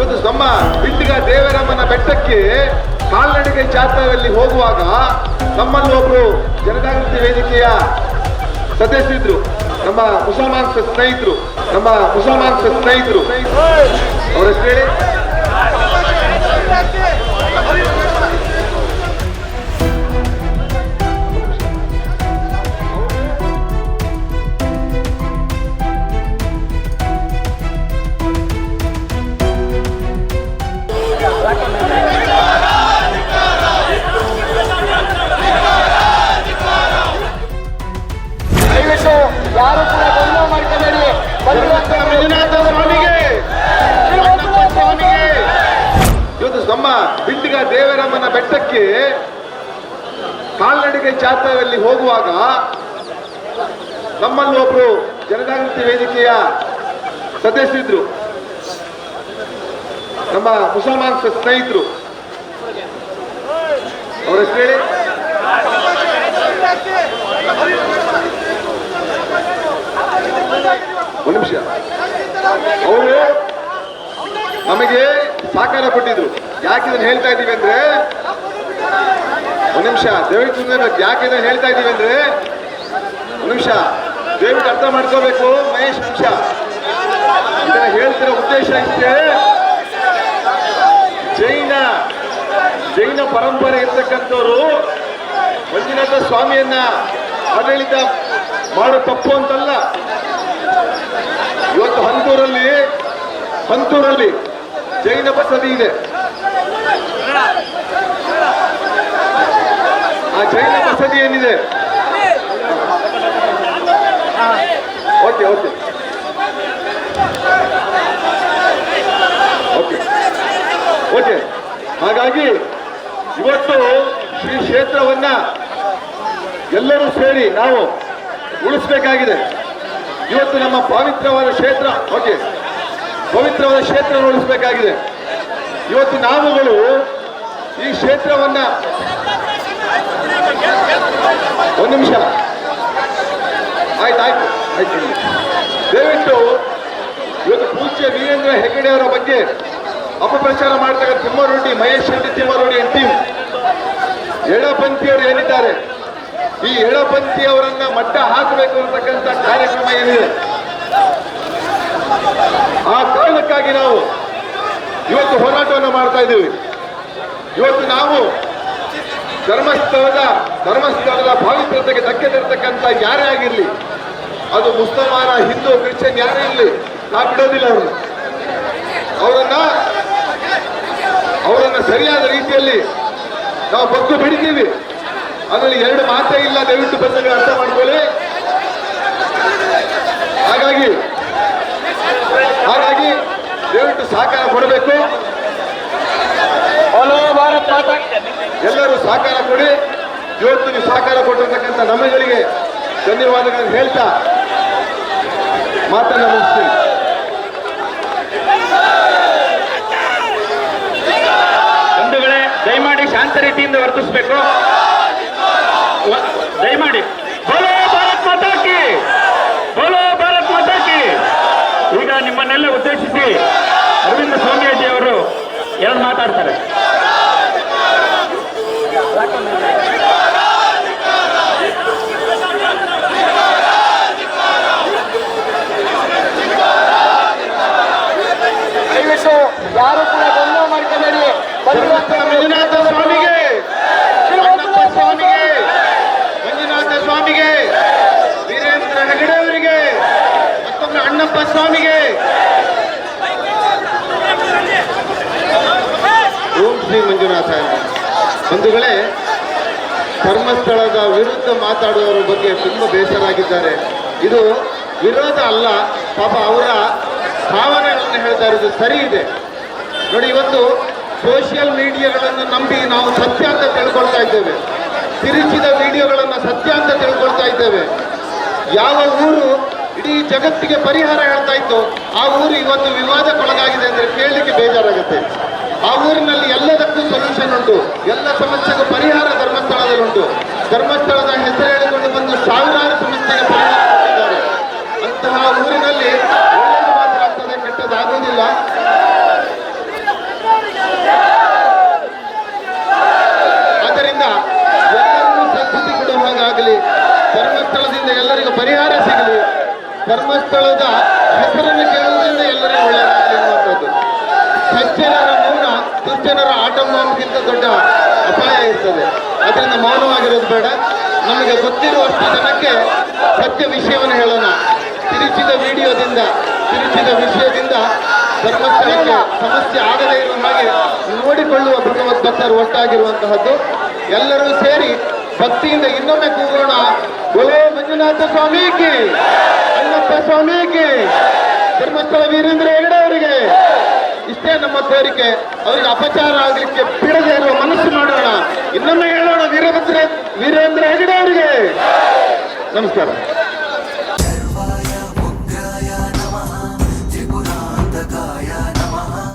ಇವತ್ತು ನಮ್ಮ ಬಿಟ್ಟಿಗ ದೇವರಮ್ಮನ ಬೆಟ್ಟಕ್ಕೆ ಕಾಲ್ನಡಿಗೆ ಜಾತ್ರೆಯಲ್ಲಿ ಹೋಗುವಾಗ ನಮ್ಮಲ್ಲಿ ಒಬ್ಬರು ಜನಜಾಗೃತಿ ವೇದಿಕೆಯ ಸದಸ್ಯರಿದ್ರು, ನಮ್ಮ ಮುಸಲ್ಮಾನ್ಸ್ ಸ್ನೇಹಿತರು, ನಮ್ಮ ಮುಸಲ್ಮಾನ್ಸ್ ಸ್ನೇಹಿತರು. ಅವರ ಬಿಟ್ಟಿಗ ದೇವರಮ್ಮನ ಬೆಟ್ಟಕ್ಕೆ ಕಾಲ್ನಡಿಗೆ ಜಾತ್ರೆಯಲ್ಲಿ ಹೋಗುವಾಗ ನಮ್ಮಲ್ಲಿ ಒಬ್ರು ಜನಜಾಗೃತಿ ವೇದಿಕೆಯ ಸದಸ್ಯರಿದ್ರು. ನಮ್ಮ ಮುಸಲ್ಮಾನ್ ಸ್ನೇಹಿತರು. ಅವರ ಹೇಳಿ. ಒಂದು ನಿಮಿಷ. ಅವರು ನಮಗೆ ಸಹಕಾರ ಕೊಟ್ಟಿದ್ರು ಯಾಕೆ ಇದನ್ನು ಹೇಳ್ತಾ ಇದ್ದೀವಿ ಅಂದ್ರೆ, ಒಂದು ನಿಮಿಷ, ದಯವಿಟ್ಟು ಯಾಕೆ ಇದನ್ನು ಹೇಳ್ತಾ ಇದ್ದೀವಿ ಅಂದ್ರೆ, ಒಂದು ನಿಮಿಷ, ದಯವಿಟ್ಟು ಅರ್ಥ ಮಾಡ್ಕೋಬೇಕು, ಮಹೇಶ್ ನಿಮಿಷ. ಇದನ್ನ ಹೇಳ್ತಿರೋ ಉದ್ದೇಶ ಇಷ್ಟೇ. ಜೈನ ಜೈನ ಪರಂಪರೆ ಇರ್ತಕ್ಕಂಥವ್ರು ಮಂಜುನಾಥ ಸ್ವಾಮಿಯನ್ನ ಆಡಳಿತ ಮಾಡೋ ತಪ್ಪು ಅಂತಲ್ಲ. ಇವತ್ತು ಹಂತೂರಲ್ಲಿ ಹಂತೂರಲ್ಲಿ ಜೈನ ಬಸದಿ ಇದೆ. ಆ ಜೈನ ಬಸದಿ ಏನಿದೆ? Okay okay. ಓಕೆ. ಓಕೆ. ಹಾಗಾಗಿ ಇವತ್ತು ಶ್ರೀ ಕ್ಷೇತ್ರವನ್ನ ಎಲ್ಲರೂ ಸೇರಿ ನಾವು ಉಳಿಸ್ಬೇಕಾಗಿದೆ. ಇವತ್ತು ನಮ್ಮ ಪವಿತ್ರವಾದ ಕ್ಷೇತ್ರ. ಓಕೆ. ಪವಿತ್ರವಾದ ಕ್ಷೇತ್ರ ಉಳಿಸ್ಬೇಕಾಗಿದೆ. ಇವತ್ತು ನಾವುಗಳು ಈ ಕ್ಷೇತ್ರವನ್ನ ಒಂದು ನಿಮಿಷ. ಆಯ್ತು ಆಯ್ತು ಆಯ್ತು. ದಯವಿಟ್ಟು ಇವತ್ತು ಪೂಜ್ಯ ವೀರೇಂದ್ರ ಹೆಗ್ಗಡೆ ಅವರ ಬಗ್ಗೆ ಅಪಪ್ರಚಾರ ಮಾಡ್ತಕ್ಕ ತಿಮ್ಮರೊಡ್ಡಿ ಮಹೇಶ್ ರೆಡ್ಡಿ ತಿಮ್ಮರೊಡ್ಡಿ ಅಂಡ್ ಟೀಮ್ ಎಡಪಂಥಿಯವರು ಏನಿದ್ದಾರೆ? ಈ ಎಡಪಂಥಿ ಅವರನ್ನ ಮಟ್ಟ ಹಾಕಬೇಕು ಅಂತಕ್ಕಂಥ ಕಾರ್ಯಕ್ರಮ ಏನಿದೆ? ಆ ಕಾರಣಕ್ಕಾಗಿ ನಾವು ಇವತ್ತು ಹೋರಾಟವನ್ನು ಮಾಡ್ತಾ ಇದ್ದೀವಿ. ಇವತ್ತು ನಾವು ಧರ್ಮಸ್ಥಳದ ಧರ್ಮಸ್ಥಳದ ಪಾವಿತ್ರತೆಗೆ ಧಕ್ಕೆ ತರ್ತಕ್ಕಂಥ ಯಾರೇ ಆಗಿರಲಿ, ಅದು ಮುಸಲ್ಮಾನ, ಹಿಂದೂ, ಕ್ರಿಶ್ಚಿಯನ್ ಯಾರೇ ಇರಲಿ, ನಾವು ಬಿಡೋದಿಲ್ಲ ಅವರು ಅವರನ್ನ ಅವರನ್ನ ಸರಿಯಾದ ರೀತಿಯಲ್ಲಿ ನಾವು ಬಗ್ಗು ಬಿಡ್ತೀವಿ. ಅದರಲ್ಲಿ ಎರಡು ಮಾತೇ ಇಲ್ಲ, ದಯವಿಟ್ಟು ಬಂದಾಗ ಅರ್ಥ ಮಾಡ್ಕೊಳ್ಳಿ. ಹಾಗಾಗಿ ಹಾಗಾಗಿ ದಯವಿಟ್ಟು ಸಹಕಾರ ಕೊಡಬೇಕು. ಹಲೋ ಭಾರತ್ ಮಾತಾ ಎಲ್ಲರೂ ಸಹಕಾರ ಕೊಡಿ. ಇವತ್ತು ನೀವು ಸಹಕಾರ ಕೊಟ್ಟಿರ್ತಕ್ಕಂಥ ನಮ್ಮಗಳಿಗೆ ಧನ್ಯವಾದಗಳನ್ನು ಹೇಳ್ತಾ ಮಾತನ್ನ ಮುಗಿಸ್ತೀನಿ. ಬಂಧುಗಳೇ ದಯಮಾಡಿ ಶಾಂತ ರೀತಿಯಿಂದ ವರ್ತಿಸಬೇಕು. ಮಾತಾಡ್ತಾರೆ ದಯವಿಟ್ಟು ಯಾರು ಕೂಡ ಗೊಂದಲ ಮಾಡ್ಕೊಳ್ಳಿ ಬಂದಿರುವಂತ ಮಂಜುನಾಥ ಸ್ವಾಮಿಗೆ ಅಣ್ಣಪ್ಪ ಸ್ವಾಮಿಗೆ ಮಂಜುನಾಥ ಸ್ವಾಮಿಗೆ ವೀರೇಂದ್ರ ಹೆಗಡೆ ಅವರಿಗೆ ಮತ್ತೊಮ್ಮೆ ಅಣ್ಣಪ್ಪ ಸ್ವಾಮಿಗೆ ಓಂ ಶ್ರೀ ಮಂಜುನಾಥ ಬಂಧುಗಳೇ, ಧರ್ಮಸ್ಥಳದ ವಿರುದ್ಧ ಮಾತಾಡುವವರ ಬಗ್ಗೆ ತುಂಬ ಬೇಸರಾಗಿದ್ದಾರೆ ಇದು ವಿರೋಧ ಅಲ್ಲ, ಪಾಪ ಅವರ ಭಾವನೆಗಳನ್ನು ಹೇಳ್ತಾ ಇರೋದು ಸರಿ ಇದೆ. ನೋಡಿ, ಇವತ್ತು ಸೋಷಿಯಲ್ ಮೀಡಿಯಾಗಳನ್ನು ನಂಬಿ ನಾವು ಸತ್ಯ ಅಂತ ತಿಳ್ಕೊಳ್ತಾ ಇದ್ದೇವೆ. ತಿರುಚಿದ ವಿಡಿಯೋಗಳನ್ನು ಸತ್ಯ ಅಂತ ತಿಳ್ಕೊಳ್ತಾ ಇದ್ದೇವೆ. ಯಾವ ಊರು ಇಡೀ ಜಗತ್ತಿಗೆ ಪರಿಹಾರ ಹೇಳ್ತಾ ಇತ್ತು, ಆ ಊರು ಇವತ್ತು ವಿವಾದಕ್ಕೊಳಗಾಗಿದೆ ಅಂದರೆ ಕೇಳಲಿಕ್ಕೆ ಬೇಜಾರಾಗುತ್ತೆ. ಆ ಊರಿನಲ್ಲಿ ಸೊಲ್ಯೂಷನ್ ಉಂಟು ಎಲ್ಲ ಸಮಸ್ಯೆಗೂ ಪರಿಹಾರ ಧರ್ಮಸ್ಥಳದಲ್ಲಿ ಉಂಟು ಧರ್ಮಸ್ಥಳದ ಹೆಸರು ಹೇಳಿಕೊಂಡು ಬಂದು ಸಾವಿರಾರು ಸಮಸ್ಯೆಗೆ ಪರಿಹಾರ ಅಂತಹ ಊರಿನಲ್ಲಿ ಮಾತ್ರ ಕೆಟ್ಟದಾಗುವುದಿಲ್ಲ. ಆದ್ದರಿಂದ ಎಲ್ಲರಿಗೂ ಸಂಸ್ಕೃತಿ ಕೊಡುವ ಹಾಗಾಗಲಿ. ಧರ್ಮಸ್ಥಳದಿಂದ ಎಲ್ಲರಿಗೂ ಪರಿಹಾರ ಸಿಗಲಿ. ಧರ್ಮಸ್ಥಳದ ಹೆಸರನ್ನು ಕೇಳುವುದರಿಂದ ಎಲ್ಲರಿಗೂ ಒಳ್ಳೆಯದಾಗಲಿ ಅನ್ನುವಂಥದ್ದು. ಸಜ್ಜನರ ಮೌನ ದುರ್ಜನರ ಆಟಂಬಕ್ಕಿಂತ ದೊಡ್ಡ ಅಪಾಯ ಇರ್ತದೆ. ಅದರಿಂದ ಮೌನವಾಗಿರೋದು ಬೇಡ. ನಮಗೆ ಗೊತ್ತಿರುವಷ್ಟು ಜನಕ್ಕೆ ಸತ್ಯ ವಿಷಯವನ್ನು ಹೇಳೋಣ. ತಿರುಚಿದ ವಿಡಿಯೋದಿಂದ, ತಿರುಚಿದ ವಿಷಯದಿಂದ ಧರ್ಮಸ್ಥಳಕ್ಕೆ ಸಮಸ್ಯೆ ಆಗದೇ ಇರುವ ಹಾಗೆ ನೋಡಿಕೊಳ್ಳುವ ಭಗವದ್ ಭಕ್ತರು ಒಟ್ಟಾಗಿರುವಂತಹದ್ದು. ಎಲ್ಲರೂ ಸೇರಿ ಭಕ್ತಿಯಿಂದ ಇನ್ನೊಮ್ಮೆ ಕೂಗೋಣ. ಒಲೇ ಮಂಜುನಾಥ ಸ್ವಾಮಿಗೆ ಅಣ್ಣಪ್ಪ ಸ್ವಾಮಿಗೆ ಧರ್ಮಸ್ಥಳ ವೀರೇಂದ್ರ ಹೆಗಡೆ ಅವರಿಗೆ ನಮ್ಮ ಅವರಿಗೆ ಅಪಚಾರ ಆಗಲಿಕ್ಕೆ ಬಿಡದೆ ಇರುವ ಮನಸ್ಸು ಮಾಡೋಣ ಇನ್ನೊಮ್ಮೆ ಹೇಳೋಣ, ವೀರಭದ್ರ ವೀರೇಂದ್ರ ಹೆಗಡೆ ಅವರಿಗೆ. ನಮಸ್ಕಾರ.